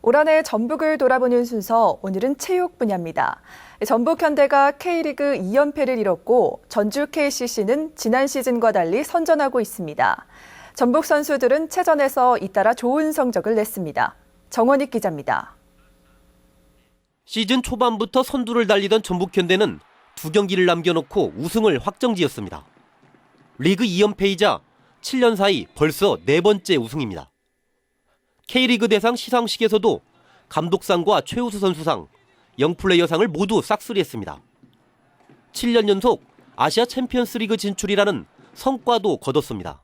올 한해 전북을 돌아보는 순서 오늘은 체육 분야입니다. 전북 현대가 K리그 2연패를 이뤘고 전주 KCC는 지난 시즌과 달리 선전하고 있습니다. 전북 선수들은 체전에서 잇따라 좋은 성적을 냈습니다. 정원익 기자입니다. 시즌 초반부터 선두를 달리던 전북 현대는 두 경기를 남겨놓고 우승을 확정지었습니다. 리그 2연패이자 7년 사이 벌써 네 번째 우승입니다. K리그 대상 시상식에서도 감독상과 최우수 선수상, 영플레이어상을 모두 싹쓸이했습니다. 7년 연속 아시아 챔피언스리그 진출이라는 성과도 거뒀습니다.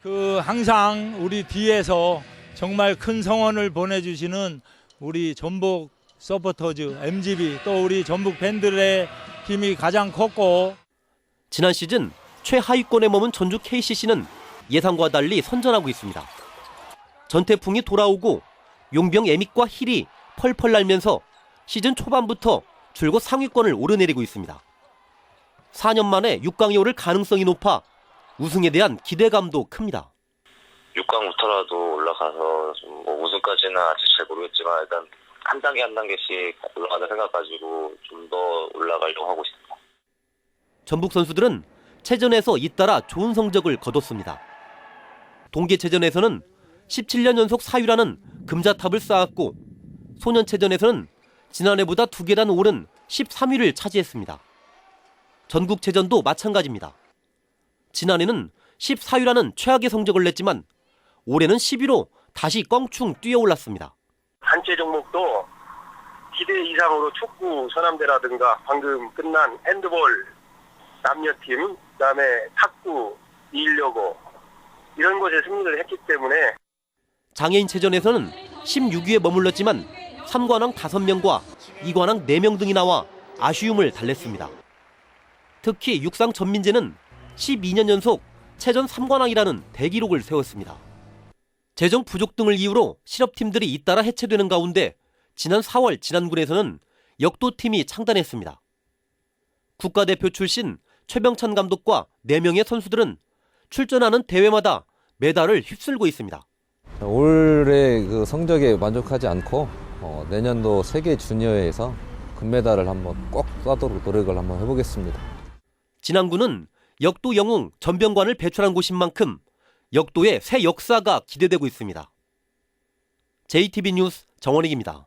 그 항상 우리 뒤에서 정말 큰 성원을 보내주시는 우리 전북 서포터즈 MGB 또 우리 전북 팬들의 힘이 가장 컸고 지난 시즌 최하위권에 머문 전주 KCC는 예상과 달리 선전하고 있습니다. 전태풍이 돌아오고 용병 에믹과 힐이 펄펄 날면서 시즌 초반부터 줄곧 상위권을 오르내리고 있습니다. 4년 만에 6강에 오를 가능성이 높아 우승에 대한 기대감도 큽니다. 6강부터라도 올라가서 좀뭐 우승까지는 아직 잘 모르겠지만 일단 한 단계 한 단계씩 올라가는 생각 가지고 좀 더 올라가려고 하고 있습니다. 전북 선수들은 체전에서 잇따라 좋은 성적을 거뒀습니다. 동계 체전에서는 17년 연속 4위라는 금자탑을 쌓았고 소년체전에서는 지난해보다 두 계단 오른 13위를 차지했습니다. 전국체전도 마찬가지입니다. 지난해는 14위라는 최악의 성적을 냈지만 올해는 10위로 다시 껑충 뛰어올랐습니다. 단체 종목도 기대 이상으로 축구 서남대라든가 방금 끝난 핸드볼 남녀팀 그다음에 탁구 이일여고 이런 곳에 승리를 했기 때문에 장애인 체전에서는 16위에 머물렀지만 3관왕 5명과 2관왕 4명 등이 나와 아쉬움을 달랬습니다. 특히 육상 전민재는 12년 연속 체전 3관왕이라는 대기록을 세웠습니다. 재정 부족 등을 이유로 실업팀들이 잇따라 해체되는 가운데 지난 4월 진안군에서는 역도팀이 창단했습니다. 국가대표 출신 최병찬 감독과 4명의 선수들은 출전하는 대회마다 메달을 휩쓸고 있습니다. 올해 그 성적에 만족하지 않고 어, 내년도 세계 주니어에서 금메달을 한번 꼭 따도록 노력을 한번 해보겠습니다. 진안군은 역도 영웅 전병관을 배출한 곳인 만큼 역도의 새 역사가 기대되고 있습니다. JTB 뉴스 정원익입니다.